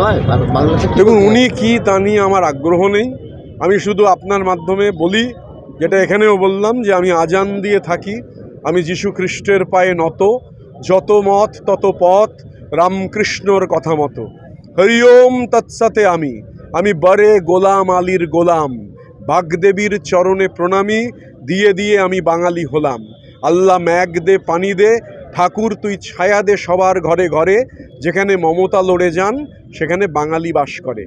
নয় দেখুন উনি কি তা নিয়ে আমার আগ্রহ নেই। আমি শুধু আপনার মাধ্যমে বলি যেটা এখানেও বললাম যে আমি আজান দিয়ে থাকি। আমি যীশু খ্রিস্টের পায়ে নত। যত মত তত পথ রামকৃষ্ণর কথা মতো। হরিওম তৎসাতে আমি। আমি বরে গোলাম আলীর গোলাম। বাগদেবীর চরণে প্রণামী দিয়ে দিয়ে আমি বাঙালি হলাম। আল্লাহ ম্যাগ দে পানি দে ঠাকুর তুই ছায়া দে সবার ঘরে ঘরে যেখানে মমতা লড়ে যান সেখানে বাঙালি বাস করে।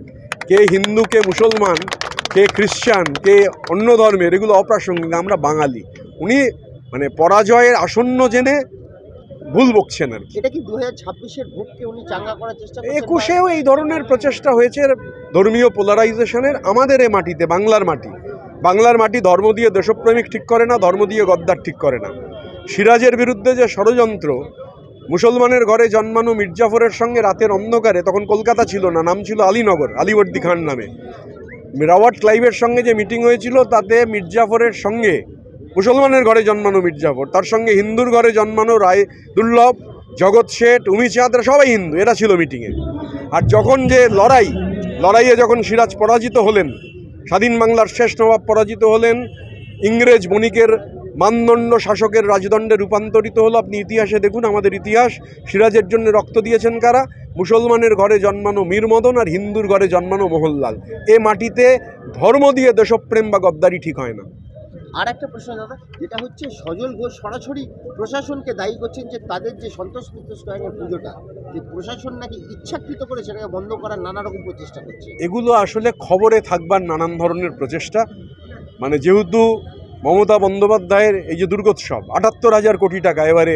কে হিন্দু কে মুসলমান কে খ্রিশ্চান কে অন্য ধর্মের এগুলো অপ্রাসঙ্গিক আমরা বাঙালি। উনি মানে পরাজয়ের আসন্ন জেনে ভুল বকছেন আর কি। এটা কি দু হাজার ছাব্বিশের ভোটকে উনি চাঙ্গা করার চেষ্টা একুশেও এই ধরনের প্রচেষ্টা হয়েছে। ধর্মীয় পোলারাইজেশনের আমাদের এ মাটিতে বাংলার মাটি। বাংলার মাটি ধর্ম দিয়ে দেশপ্রেমিক ঠিক করে না ধর্ম দিয়ে গদ্দার ঠিক করে না। সিরাজের বিরুদ্ধে যে ষড়যন্ত্র মুসলমানের ঘরে জন্মানো মির্জাফরের সঙ্গে রাতের অন্ধকারে, তখন কলকাতা ছিল না, নাম ছিল আলীনগর, আলীবর্দী খান নামে। রাওয়ার্ড ক্লাইভের সঙ্গে যে মিটিং হয়েছিল, তাতে মির্জাফরের সঙ্গে মুসলমানের ঘরে জন্মানো মির্জাফর, তার সঙ্গে হিন্দুর ঘরে জন্মানো রায় দুর্লভ, জগৎ শেঠ, উমি চাঁদরা সবাই হিন্দু, এরা ছিল মিটিংয়ে। আর যখন যে লড়াই, লড়াইয়ে যখন সিরাজ পরাজিত হলেন, স্বাধীন বাংলার শেষ নবাব পরাজিত হলেন, ইংরেজ বণিকের মানদণ্ড শাসকের রাজদণ্ডে রূপান্তরিত হলো। আপনি ইতিহাসে দেখুন আমাদের ইতিহাস সিরাজের জন্য রক্ত দিয়েছেন কারা? মুসলমানের ঘরে জন্মানো মীর মদন আর হিন্দুর ঘরে জন্মানো মোহনলাল। এ মাটিতে ধর্ম দিয়ে দেশপ্রেম বা গদ্দারি ঠিক হয় না। আর একটা প্রশ্ন দাদা যেটা হচ্ছে সজল ঘোষ সরাসরি প্রশাসনকে দায়ী করছেন যে তাদের যে সন্তোষ মিত্র স্কোয়ারের পুজোটা যে প্রশাসন নাকি ইচ্ছাকৃত করে সেটাকে বন্ধ করার নানা রকম প্রচেষ্টা করছে। এগুলো আসলে খবরে থাকবার নানান ধরনের প্রচেষ্টা। মানে যেহেতু মমতা বন্দ্যোপাধ্যায়ের এই যে দুর্গোৎসব আটাত্তর হাজার কোটি টাকা এবারে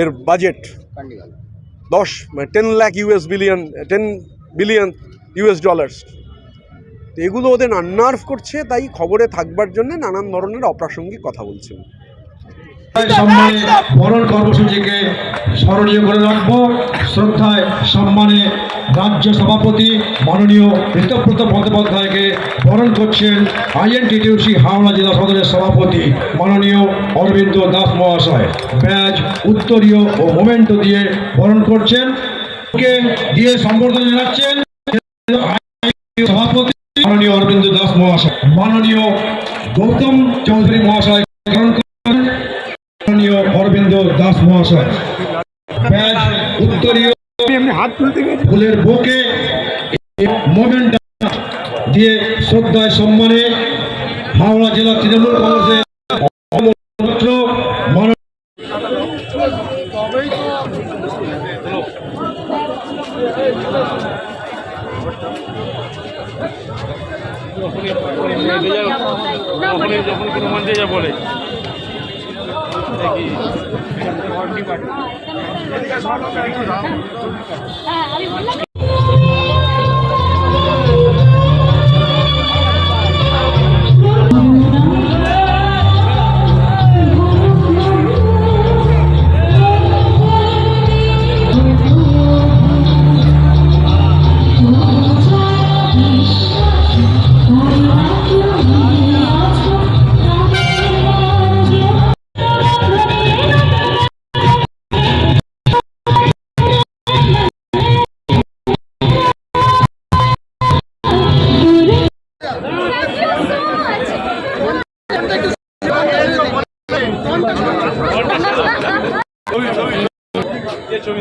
এর বাজেট দশ ten lakh US billion ten billion US dollars এগুলো ওদের আননার্ভ করছে তাই খবরে থাকবার জন্য নানান ধরনের অপ্রাসঙ্গিক কথা বলছেন। সম্মানে বরণ কর্মসূচিকে স্মরণীয় করে রাখব। শ্রদ্ধায় সম্মানে রাজ্য সভাপতি মাননীয় ঋতব্রত বন্দ্যোপাধ্যায়কে বরণ করছেন আইএনটিটিউসি হাওড়া জেলা সদরের সভাপতি মাননীয় অরবিন্দ দাস মহাশয়। ব্যাজ, উত্তরীয় ও মোমেন্টো দিয়ে বরণ করছেন। দিয়ে সম্বর্ধনা জানাচ্ছেন সভাপতি মাননীয় অরবিন্দ দাস মহাশয়। মাননীয় গৌতম চৌধুরী মহাশয় অরবিন্দ দাস মহাশয়। ব্যাজ উত্তরীয় ফুলের বুকে মোমেন্ট দিয়ে শ্রদ্ধায় সম্মানে হাওড়া জেলা তৃণমূল কংগ্রেসের যখন কোনো মঞ্চে যা বলে। দেখি ছবি